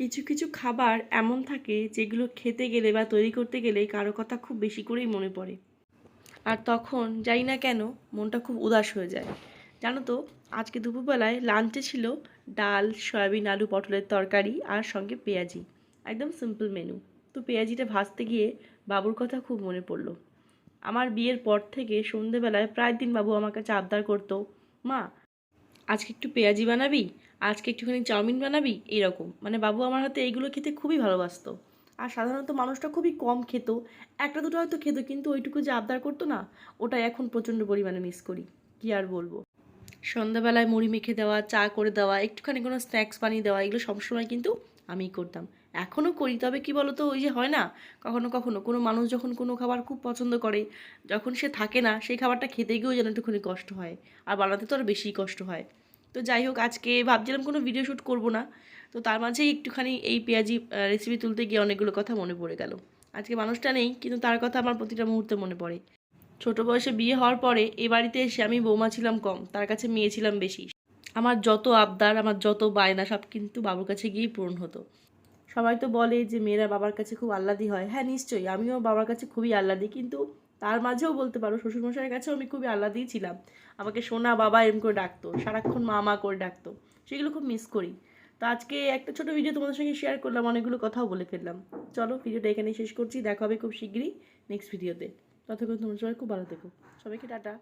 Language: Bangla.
কিছু কিছু খাবার এমন থাকে যেগুলো খেতে গেলে বা তৈরি করতে গেলে কারও কথা খুব বেশি করেই মনে পড়ে। আর তখন যাই না কেন, মনটা খুব উদাস হয়ে যায়। জানো তো, আজকে দুপুরবেলায় লাঞ্চে ছিল ডাল, সয়াবিন, আলু, পটলের তরকারি আর সঙ্গে পেঁয়াজি। একদম সিম্পল মেনু তো পেঁয়াজিটা ভাজতে গিয়ে বাবুর কথা খুব মনে পড়ল। আমার বিয়ের পর থেকে সন্ধেবেলায় প্রায় দিন বাবু আমার কাছে আবদার করতো, মা আজকে একটু পেঁয়াজি বানাবি, আজকে একটুখানি চাউমিন বানাবি, এরকম। মানে বাবু আমার হাতে এইগুলো খেতে খুবই ভালোবাসত। আর সাধারণত মানুষটা খুবই কম খেত, একটা দুটো হয়তো খেত, কিন্তু ওইটুকু যে আবদার করতো না, ওটা এখন প্রচণ্ড পরিমাণে মিস করি। কি আর বলব? সন্ধ্যাবেলায় মুড়ি মেখে দেওয়া, চা করে দেওয়া, একটুখানি কোনো স্ন্যাক্স বানিয়ে দেওয়া, এগুলো সবসময় কিন্তু আমিই করতাম। এখনও করি, তবে কি বলতো, ওই যে হয় না, কখনো কখনো কোনো মানুষ যখন কোনো খাবার খুব পছন্দ করে, যখন সে থাকে না, সেই খাবারটা খেতে গিয়েও যেন একটুখানি কষ্ট হয়, আর বানাতে তো আর বেশি কষ্ট হয়। তো যাই হোক, আজকে ভাবছিলাম কোনো ভিডিও শ্যুট করব না, তো তার মাঝেই একটুখানি এই পেঁয়াজি রেসিপি তুলতে গিয়ে অনেকগুলো কথা মনে পড়ে গেল। আজকে মানুষটা নেই, কিন্তু তার কথা আমার প্রতিটা মুহূর্তে মনে পড়ে। ছোট বয়সে বিয়ে হওয়ার পরে এ বাড়িতে এসে আমি বৌমা ছিলাম কম, তার কাছে মেয়ে ছিলাম বেশি। আমার যত আবদার, আমার যত বায়না সব কিন্তু বাবুর কাছে গিয়েই পূরণ হতো। সবাই তো বলে যে মেয়েরা বাবার কাছে খুব আহ্লাদি হয়। হ্যাঁ নিশ্চয়ই, আমিও বাবার কাছে খুবই আহ্লাদি। কিন্তু তার মাঝেও বলতে পারো, শ্বশুরমশাইয়ের কাছেও আমি খুবই আহ্লাদিই ছিলাম। আমাকে সোনা বাবা এরম করে ডাকতো, সারাক্ষণ মা মা করে ডাকতো। সেগুলো খুব মিস করি। তো আজকে একটা ছোটো ভিডিও তোমাদের সঙ্গে শেয়ার করলাম, অনেকগুলো কথাও বলে ফেললাম। চলো ভিডিওটা এখানেই শেষ করছি। দেখা হবে খুব শীঘ্রই নেক্সট ভিডিওতে ততক্ষণ তোমরা সবাই খুব ভালো থেকো। সবাইকে টাটা।